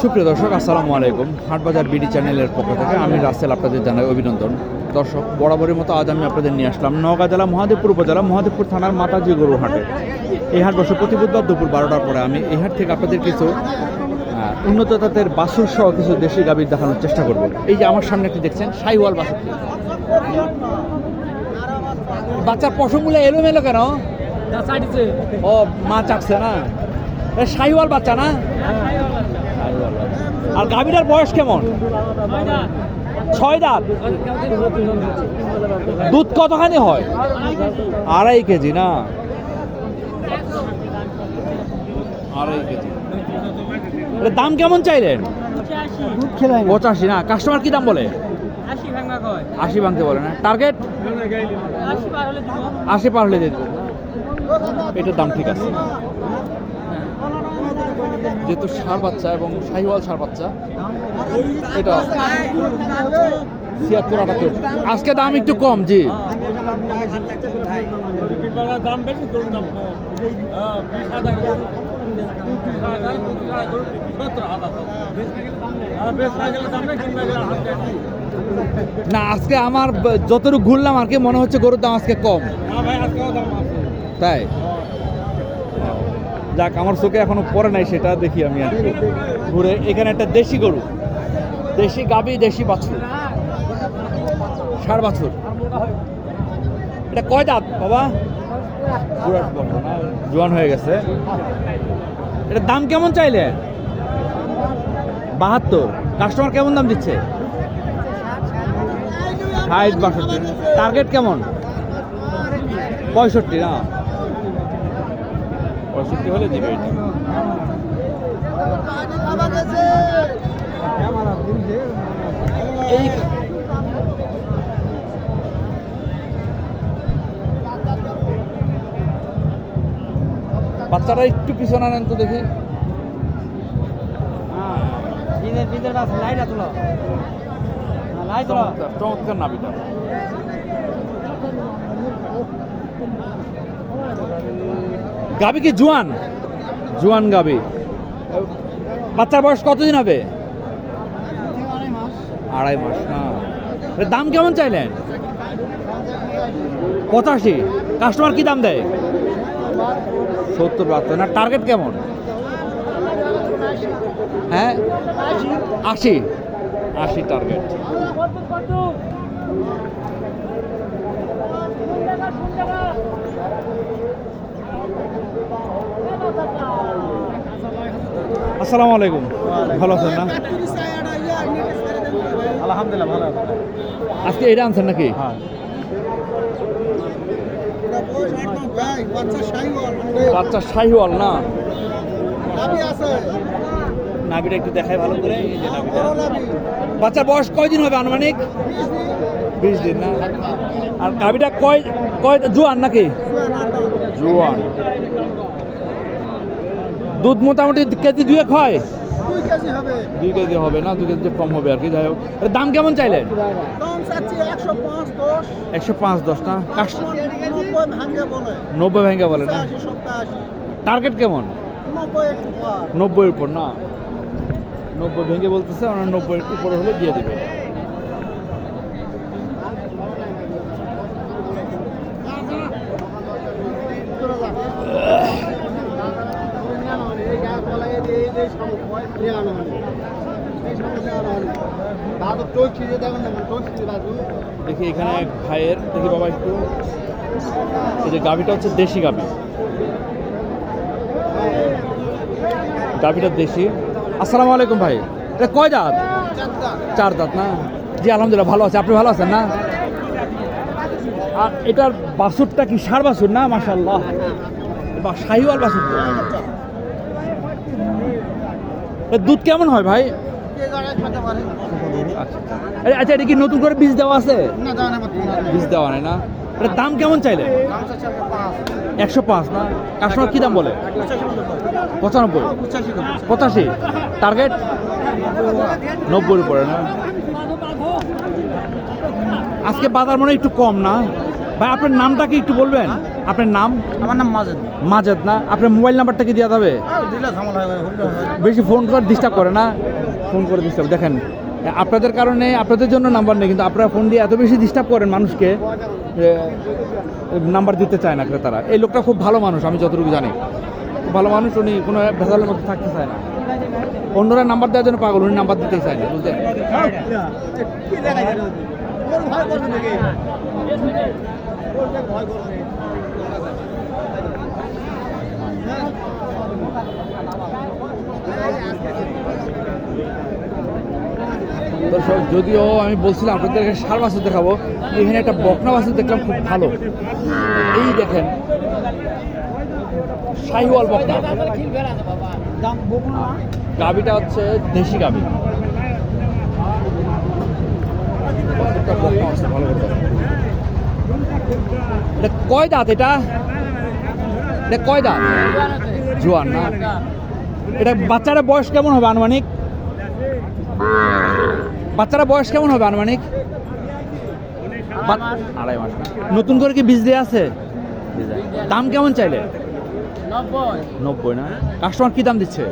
সুপ্রিয় দর্শক আসসালামু আলাইকুম। হাটবাজার বিডি চ্যানেলের পক্ষ থেকে আমি রাসেল আপনাদের জানাই অভিনন্দন। দর্শক বরাবরের মতো আজ আমি আপনাদের নিয়ে আসলাম নওগাঁ জেলা মহাদেবপুর উপজেলা মহাদেবপুর থানার মাতাজি গরু হাটে। এই হাট বসে প্রতি বুধবার দুপুর বারোটার পরে আমি এই হাট থেকে আপনাদের কিছু উন্নত জাতের বাছুর সহ কিছু দেশি গাভীর দেখানোর চেষ্টা করব। এই যে আমার সামনে একটি দেখছেন সাইওয়াল বাছুরটি বাচ্চার পশমগুলো এলোমেলো কেন? ও মা চাকছে না? সাইওয়াল বাচ্চা না? বাচ্চা। আর গাভীটার বয়স কেমন? ছয় দাঁত। দুধ কতখানি হয়? আড়াই কেজি, না? আড়াই কেজি। দাম কেমন চাইলেন? পঁচাশি, না? কাস্টমার কি দাম বলে? আশি ভাঙতে বলে না। টার্গেট? আশি পার হলে দিয়ে এটার দাম ঠিক আছে। যেহেতু সার বাচ্চা এবং শাহিওয়াল সার বাচ্চা এটা ছিয়াত্তর আটাত্তর। আজকে দাম একটু কম জি। না আজকে আমার যতটুকু ঘুরলাম আর কি মনে হচ্ছে গরুর দাম আজকে কম। তাই? যাক, আমার চোখে এখনও পড়ে নাই সেটা দেখি আমি আর। ঘুরে, এখানে একটা দেশি গরু। দেশি গাবি, দেশি বাছুর। ষাড় বাছুর। এটা কয় দাঁত, বাবা? জোয়ান হয়ে গেছে। এটা দাম কেমন চাইলে? বাহাত্তর। কাস্টমার কেমন দাম দিচ্ছে? টার্গেট কেমন? পঁয়ষট্টি, না? পঁয়ষট্টি হলে দিবে এটা। এই বাচ্চারা একটু পিছনে আনেন তো দেখি। চমৎকার চমৎকার নাবিটা। গাবি কি জুয়ান? জুয়ান গাবি। বাচ্চার বয়স কতদিন হবে? আড়াই মাস, না। দাম কেমন চাইলেন? পঁচাশি। কাস্টমার কি দাম দেয়? সত্তর, বাহাত্তর। না, টার্গেট কেমন? হ্যাঁ? আশি। আশি টার্গেট। আসসালামু আলাইকুম। ভালো আছেন না? আলহামদুলিল্লাহ ভালো আজকে এটা আনছেন নাকি? হ্যাঁ। বাচ্চা শাহিওয়াল না? নাবিটা একটু দেখাই ভালো করে। এই যে নাবিটা বাচ্চার বয়স কয়দিন হবে আনুমানিক? বিশ দিন। না? আর নাবিটা কয় কয় জুয়ান নাকি? জুয়ান। দুধ মোটামুটি কেজি দুয়েক হয়? দুই কেজি হবে। না দুই কেজি কম হবে আর কি যাই হোক। দাম কেমন চাইলেন? একশো পাঁচ দশ। না? নব্বই ভেঙে বলে। না? টার্গেট কেমন? নব্বইয়ের উপর না? নব্বই ভেঙে বলতেছে আমরা নব্বইয়ের উপরে হলে দিয়ে দেবে। দেখি এখানে এক ভাইয়ের, দেখি বাবা একটু। এই যে গাভিটা হচ্ছে দেশি গাভি। গাভিটা দেশি। আসসালামু আলাইকুম ভাই। এটা কয় দাঁত? চার দাঁত না? জি, আলহামদুলিল্লাহ, ভালো আছে। আপনি ভালো আছেন না? আর এটার বাসুরটা কি সার বাসুর না? মাশাল্লাহ বা শাহিওয়াল বাসুর। দুধ কেমন হয় ভাই? আচ্ছা আচ্ছা। এটা কি নতুন করে বীজ দেওয়া আছে? বীজ দেওয়া নেই না? এটার দাম কেমন চাইলে একশো পাঁচ। না? কাস্টমার কি দাম বলে? পঁচানব্বই। পঁচাশি টার্গেট নব্বই উপরে না? আজকে বাজার মনে হয় একটু কম না? ভাই আপনার নামটা কি একটু বলবেন? আপনার নাম? আমার নাম মাজেদ। মাজেদ না? আপনার মোবাইল নাম্বারটা কি দেওয়া যাবে? হয়ে বেশি ফোন করে ডিস্টার্ব করে না? ফোন করে ডিস্টার্ব দেখেন, আপনাদের কারণে আপনাদের জন্য নাম্বার নেই, কিন্তু আপনারা ফোন দিয়ে এত বেশি ডিস্টার্ব করেন মানুষকে নাম্বার দিতে চায় না ক্রেতারা। এই লোকটা খুব ভালো মানুষ, আমি যতটুকু জানি। ভালো মানুষ, উনি কোনো ভেজালের মধ্যে থাকতে চায় না। অন্যরা নাম্বার দেওয়ার জন্য পাগল, উনি নাম্বার দিতেই চায় না, বুঝলেন? ভয় করবে নাকি ওর যে ভয় করবে দর্শক, যদিও আমি বলছিলাম আপনাদেরকে সার বাছুর দেখাবো, এখানে একটা বকনা বাছুর দেখলাম খুব ভালো। এই দেখেন, শাহিওয়াল বকনা। গাবিটা হচ্ছে দেশি গাবি কয় দাঁত এটা? এটা কয় দাঁত? জোয়ান না? এটা বাচ্চারা বয়স কেমন হবে আনুমানিক? বাচ্চারা বয়স কেমন হবে আনুমানিক? আড়াই মাস। নতুন করে কি বীজ দেওয়া আছে? দাম কেমন চাইলে? নব্বই। না? কাস্টমার কি দাম দিচ্ছে?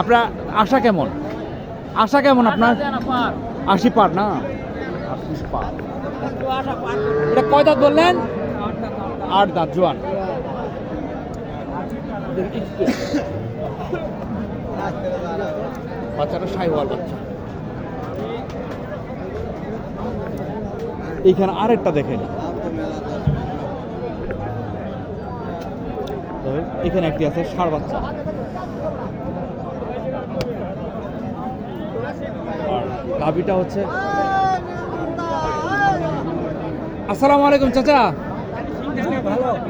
আপনার আশা কেমন? আশা কেমন আপনার? আশি পার। না? এটা কয় দাঁত বললেন? আট দাঁত জোয়ান। বাচ্চাটা সাইওয়াল বাচ্চা। এইখানে আরেকটা দেখেন। এখানে একটি আছে ষাড় বাচ্চা। গাভিটা হচ্ছে আসসালামু আলাইকুম চাচা।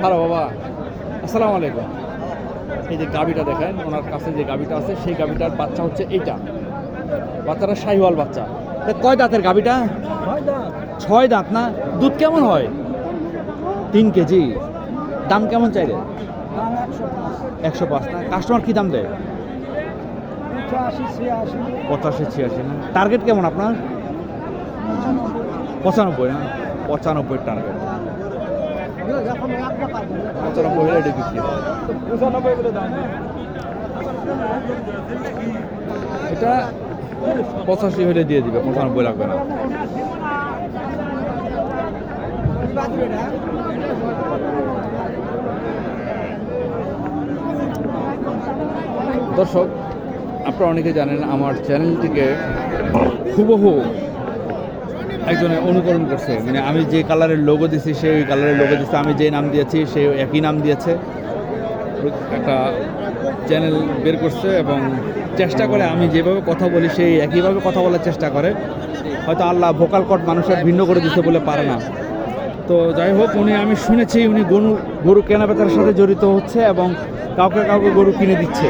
ভালো, বাবা। আসসালামু আলাইকুম। এই যে গাভিটা দেখেন ওনার কাছে যে গাভিটা আছে সেই গাভিটার বাচ্চা হচ্ছে এইটা। বাচ্চাটা শাহিওয়াল বাচ্চা। কয় দাঁতের গাভিটা? ছয় দাঁত। না? দুধ কেমন হয়? তিন কেজি। দাম কেমন চাইলে? একশো পাঁচ। না? কাস্টমার কি দাম দেয়? পঁচাশি ছিয়াশি। না? টার্গেট কেমন আপনার? পঁচানব্বই না? পঁচানব্বই টার্গেট। পঁচানব্বই হলে এটা বিক্রি এটা পঁচাশি হলে দিয়ে দিবে, পঁচানব্বই লাগবে না। দর্শক, আপনারা অনেকে জানেন আমার চ্যানেলটিকে হুবহু একজনে অনুকরণ করছে। মানে আমি যে কালারের লোগো দিছি, সেই কালারের লোগো দিচ্ছে আমি যে নাম দিয়েছি, সে একই নাম দিয়েছে। একটা চ্যানেল বের করছে এবং চেষ্টা করে, আমি যেভাবে কথা বলি, সেই একইভাবে কথা বলার চেষ্টা করে। হয়তো আল্লাহ ভোকাল কট মানুষের ভিন্ন করে দিতে বলে পারে না। তো যাই হোক, উনি, আমি শুনেছি উনি গরু গরু কেনাবেচার সাথে জড়িত হচ্ছে এবং কাউকে কাউকে গরু কিনে দিচ্ছে।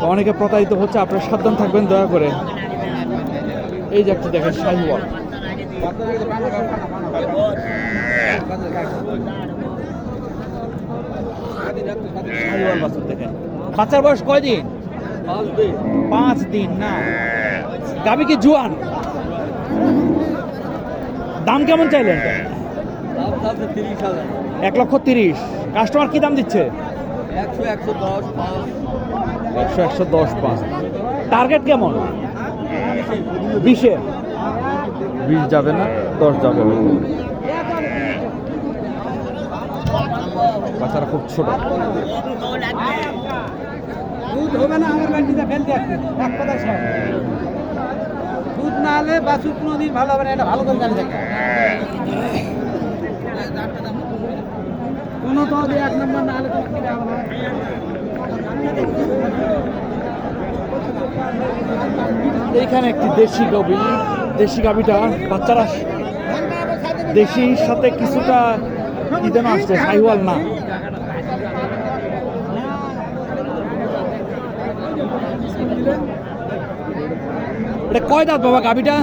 তো অনেকে প্রতারিত হচ্ছে, আপনারা সাবধান থাকবেন, দয়া করে। এই যে একটা দেখেন শাহিওয়াল। বাচ্চার বয়স কয়দিন? পাঁচ দিন, না। গাবি কি জুয়ান? দাম কেমন চাইলেন? এক লক্ষ তিরিশ। কাস্টমার কি দাম দিচ্ছে? একশো একশো দশ পাঁচ। একশো একশো দশ পাঁচ টার্গেট কেমন? বিশে বিশ যাবে না, দশ যাবে বাচ্চারা খুব ছোট। দুধ হবে না, আমার বাড়িতে ফেলতে এক সব। দুধ না হলে বাছুর কোনোদিন ভালো হবে না, এটা ভালো করে জানি কোনো তো এক নম্বর না হলে না। এইখানে একটি দেশি গাবি দেশি গাবিটা বাচ্চারা দেশির সাথে কিছুটা যেন আসছে, সাইওয়াল না। এটা কয় দাঁত বাবা গাবিটা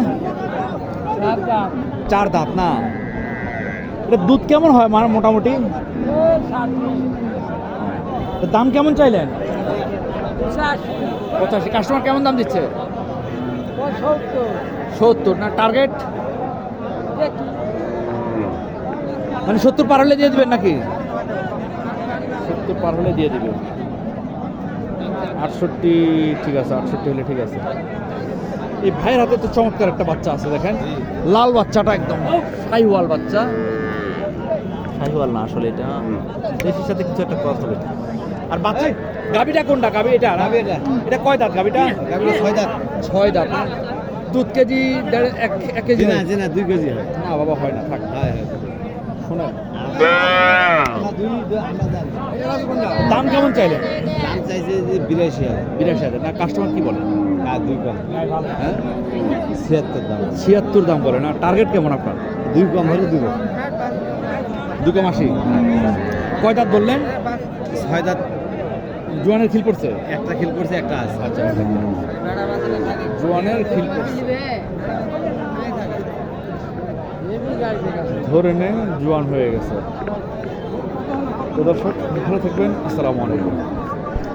চার দাঁত না। এটা দুধ কেমন হয় মানে মোটামুটি? দাম কেমন চাইলেন? পঁচাশি। কাস্টমার কেমন দাম দিচ্ছে? সত্তর। না টার্গেট মানে সত্তর পার হলে দিয়ে দিবেন নাকি? সত্তর পার হলে দিয়ে দিবেন। আটষট্টি ঠিক আছে আটষট্টি হলে ঠিক আছে। এই ভাইয়ের হাতে তো চমৎকার একটা বাচ্চা আছে দেখেন। লাল বাচ্চাটা একদম। শাহিওয়াল বাচ্চা। শাহিওয়াল না আসলে এটা। দেশির সাথে কিছু একটা ক্রস হবে। আর বাচ্চা গাবিটা কোনটা? গাবি এটা? এটা। এটা কয় দাঁত গাবিটা গাভীটা ছয় দাঁত। ছয় দাঁত। দুধ কেজি দেড় এক এক কেজি না না দুই কেজি হয়। না বাবা হয় না থাক। হ্যাঁ হ্যাঁ। দুই দাম কেমন চাইলে? দাম চাইছে যে বিরাশি হাজার। বিরাশি হাজার। না কাস্টমার কি বলে? না দুই কম। হ্যাঁ? ছিয়াত্তর দাম। ছিয়াত্তর দাম বলে না। টার্গেট কেমন আপনার? দুই কম হলে দিব দু কম আশি। কয় দাঁত বললেন? ছয় দাঁত জোয়ানের খিল করছে একটা খেল করছে একটা আছে। আচ্ছা। জোয়ানের খিল পড়ছে। ধরে নে জোয়ান হয়ে গেছে। তো দর্শক ভালো থাকবেন। আসসালামু আলাইকুম।